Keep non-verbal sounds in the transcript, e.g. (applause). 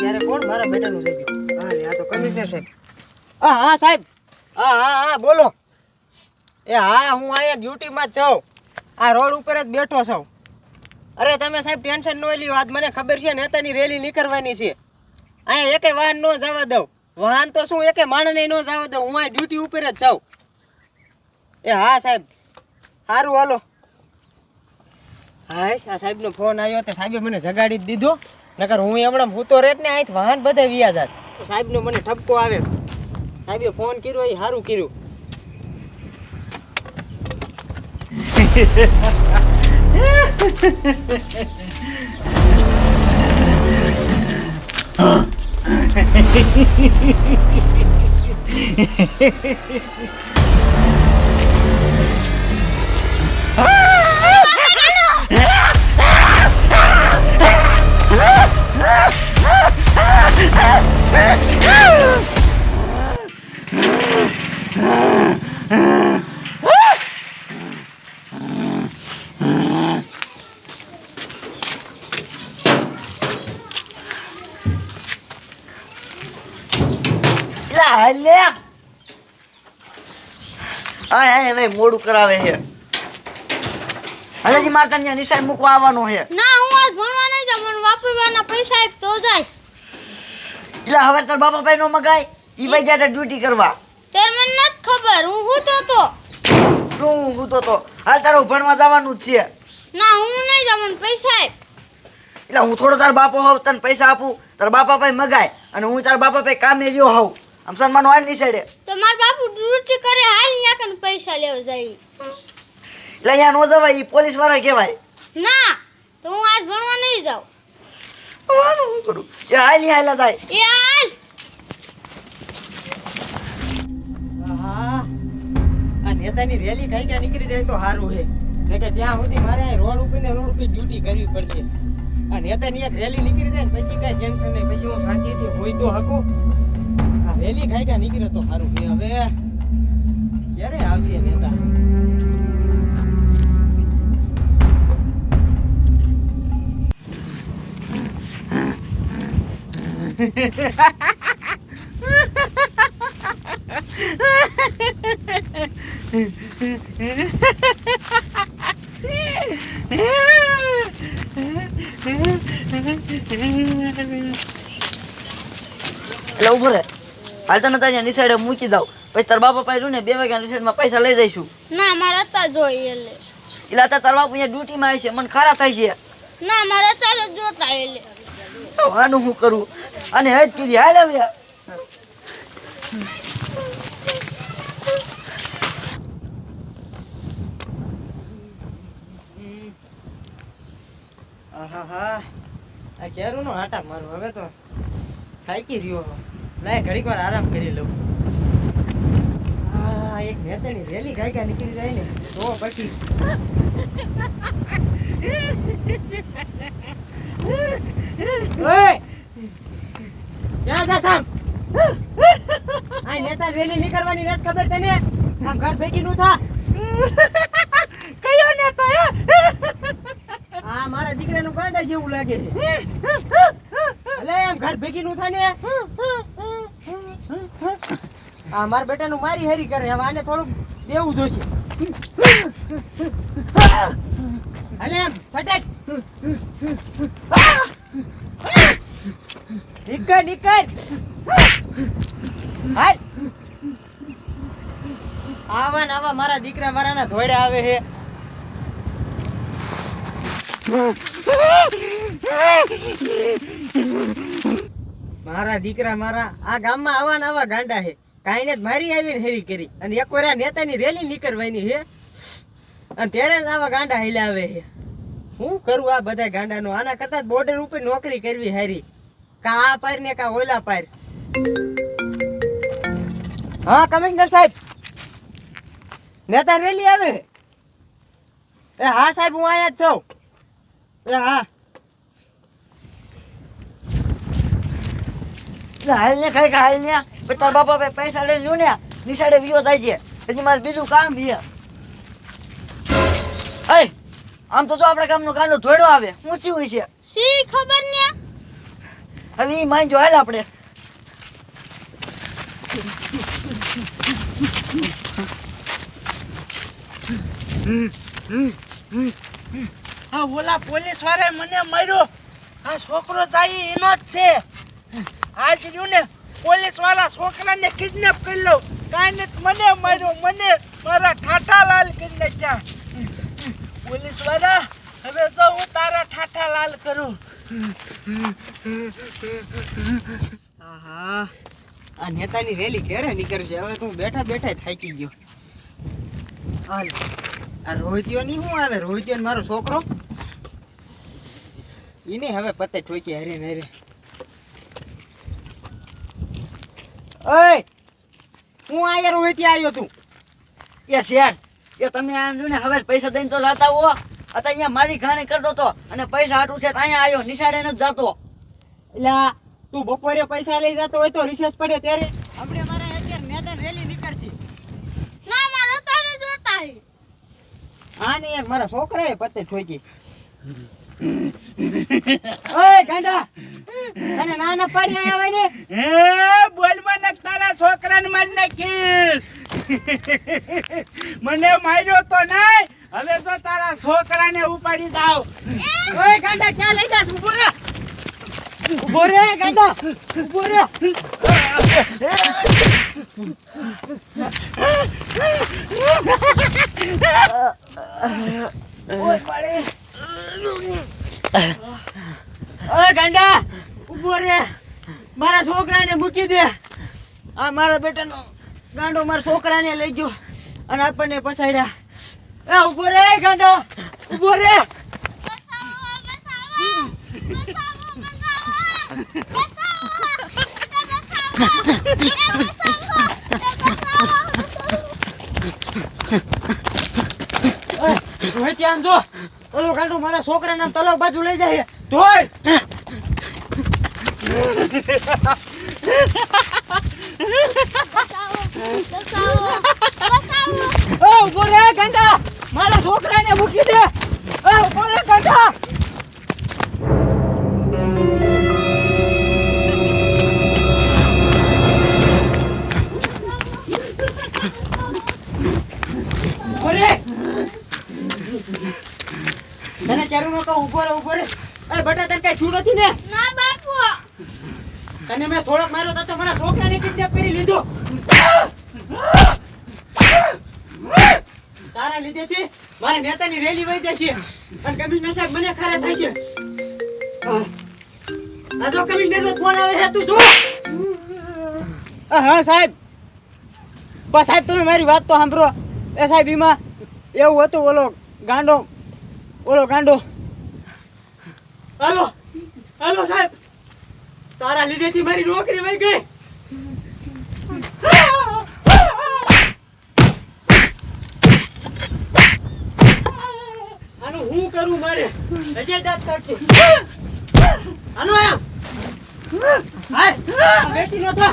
ત્યારે કોણ મારા બેટાનું થઈ ગયું? હા આ તો કમિશનર સાહેબ. હા હા સાહેબ. હા હા હા બોલો. એ હા હું અહીંયા ડ્યુટીમાં છું. આ રોડ ઉપર જ બેઠો છું. અરે તમે સાહેબ ટેન્શન ન લ્યો. આજ મને ખબર છે નેતાની રેલી નીકળવાની છે. અહીંયા એકે વાહન ન જવા દઉં. વાહન તો શું એકે માણસને ન જવા દઉં. હું અહીંયા ડ્યુટી ઉપર જ છું. એ હા સાહેબ. સારું હાલો. હા સાહેબનો ફોન આવ્યો તો સાહેબે મને જગાડી જ દીધો. નકર હું હમણાં હું તો રેત ને અહીંથી વાહન બધે વ્યા જાત. તો સાહેબનો મને ઠપકો આવે. સાહેબે ફોન કર્યો એ સારું કર્યું. લા (laughs) હાલે. હા નહીં મોડું કરાવે છે. હલેજી મારે તને નિશાન મૂકવા આવવાનો છે. ના હું આજ ભણવા નહીં જાઉં મને વાપરવાના પૈસા એક તો જાય. એટલે હવે તાર બાપા ભાઈ નો મગાય ઈ ભાઈ જાય ડ્યુટી કરવા. તેર મને નથી ખબર હું હું તો. તો હું હું તો? તો હાલ તારું ભણવા જવાનું જ છે. ના હું નહીં જાઉં મને પૈસા એટલે હું થોડો તાર બાપો હોઉં તને પૈસા આપું. તાર બાપા ભાઈ મગાય અને હું તાર બાપા ભાઈ કામે રહ્યો હોવ આમ સન્માન હાલ નિશાળે તો માર બાપુ ડ્યુટી કરે હાલ અહીંયા કન પૈસા લેવા જાય. એટલે અહીંયા નો જવાય ઈ પોલીસવાળા કહેવાય. ના તો હું આજ ભણવા નહીં જાઉં. હું શું કરું? એ હાલની હાલ્યા જાય એ હાલ. આહા. આ નેતાની રેલી કઈ ગયા નીકળી જાય તો સારું હે. ને કે ત્યાં સુધી મારે આ રોડ ઉપર ને રોડ ઉપર ડ્યુટી કરવી પડશે. આ નેતાની એક રેલી નીકળી જાય ને પછી કાંઈ ટેન્શન નહીં. પછી હું શાંતિથી હોય તો હકું આ રેલી ખાઈ ગયા નીકળે તો સારું છે હવે ક્યારે આવશે નેતા? એટલે ઊભો રહે. હાલ તને તારી એની સાઈડે મૂકી દઉં. પછી તાર બાપા પાસે ને બે વાગ્યા સાઈડમાં પૈસા લઈ જઈશું. ના મારે અત્યારે જોઈએ એટલે એટલે અત્યારે તાર બાપુ અહીંયા ડ્યુટીમાં આવે છે મને ખરા થાય છે. ના મારે અત્યારે જ જોતા એટલે આનું શું કરું? અને હેજ કીધી હાલ હવે. આહાહા. આ કેરું નો આટા મારું હવે તો થાકી રહ્યો. હું. લાય ઘડીક વાર આરામ કરી લઉં. આ એક નેતાની રેલી ગાયકા નીકળી જાય ને તો પછી. ઓય! ક્યાં જા સામ? આ નેતા રેલી નીકળવાની નથી ખબર તને? આમ ઘર ભેગી નું થા. કયો નેતો હે? આ મારા દીકરાનું ગાંડા જેવું લાગે છે. અલે એમ ઘર ભેગી નું થાય ને આ મારા બેટાનું મારી હેરી કરે. હવે આને થોડુંક દેવું જોઈશે અલે એમ, સટેક. નીકળ નીકળ. હાલ. આવા ને આવા મારા દીકરા મારાના ધોડે આવે છે મારા દીકરા મારા આ ગામમાં આવા ને આવા ગાંડા છે. કાંઈ ને મારી આવીને હેરી કરી. અને એક વાર નેતાની રેલી નીકળવાની છે. અને ત્યારે જ આવા ગાંડા હેલા આવે છે. હું કરું આ બધા ગાંડાનું? આના કરતા બોર્ડર ઉપર નોકરી કરવી હારી. કા આ પાર ને કા ઓલા પાર. હા, કમિશનર સાહેબ. નેતા રેલી આવે. એ હા સાહેબ, હું અહીંયા જ છું. એ હા. હાલ ને ખાઈ હાલ ને. તાર બાપા પૈસા લઈને જો ને નિશાળે વિયો થાય છે. પછી મારે બીજું કામ છે. અય આમ તો જો આપણા ગામનો ગાંડો ધોડો આવે ઊંચી હોય છે. સી ખબર ને? હવે ઈ માંજો હાલ આપણે. આ ઓલા પોલીસવાળા મને માર્યો. આ છોકરો જાય એનો જ છે. આજ રહ્યું ને પોલીસવાળા છોકરાને કિડનેપ કરી લઉં. કાંઈ મને માર્યો, મને મારા ઠાઠા લાલ કરી નાખ્યા. પોલીસવાળા હવે જો હું તારા ઠાઠા લાલ કરું. આહા, આ નેતાની રેલી ક્યારે નીકળશે? હવે તું બેઠા બેઠા થાકી ગયો. હાલ, આ રોહિતીઓ ની શું આવે? રોહિતીઓ મારો છોકરો? ઈને હવે પતે ઠોકી હરે ને હરે. ઓય હું આયા રોહિતી આવ્યો તું. એ શેઠ એ તમે આમ જો ને હવે પૈસા દઈને તો જાતા હો. અત્યારે અહીંયા મારી ઘાણી કરતો તો. અને પૈસા હાટું છે તો અહીંયા આવ્યો નિશાળે નથી જાતો. એલા તું બપોરે પૈસા લઈ જતો હોય તો રિસેસ પડે ત્યારે. આપણે મારે અત્યારે મેદાન રેલી નીકળશે. ના મારો તારે જોતા હે હા ને એક મારા છોકરાએ પતે ઠોકી. ઓય ગાંડા. તને ના ના પાડી આયા હોય ને. હે બોલમાં ને તારા છોકરાને મન નાખીશ. મને માર્યો તો નહીં. હવે તો તારા છોકરાને ઉપાડી દાવ ઓય ગાંડા ક્યાં લઈ જાસ ઊભો રે ઊભો રે ગાંડા. ઊભો રે ઓય પાડે ઓય ગાંડા. ઊભો રે મારા છોકરાને મૂકી દે. આ મારા બેટાનો ગાંડો મારા છોકરાને લઈ ગયો અને આપણને પસાડ્યા એ, ઊભો રે ગાંડો. ઊભો રે ત્યાં જો. ઓલો ગાંડો મારા છોકરાના તલાવ બાજુ લઈ જાય. ઓ ઊભો રે છોકરાને મૂકી દે. ઊભો રે રે. તને ચારું નો કહું ઊભો રે ઊભો રે. એ, બટા, તને કઈ છું નથી ને ના? તને મેં થોડોક માર્યો તો મારા છોકરાને કિડનેપ કરી લીધો. તારા લીધેથી મારા નેતાની રેલી વહી જશે. અને કમિશનર સાહેબ મને ખારા થશે. આ જો કમિશનર નો ફોન આવે છે તું જો. હા સાહેબ. બસ સાહેબ તમે મારી વાત તો સાંભળો. એ સાહેબ એમાં એવું હતું ઓલો ગાંડો ઓલો ગાંડો. હાલો. હાલો સાહેબ. તારા લીધેથી મારી નોકરી વહી ગઈ. આનું હું કરું મારે? હજે દાંત કાઢશે આનો આમ. હાય બેટી નો તો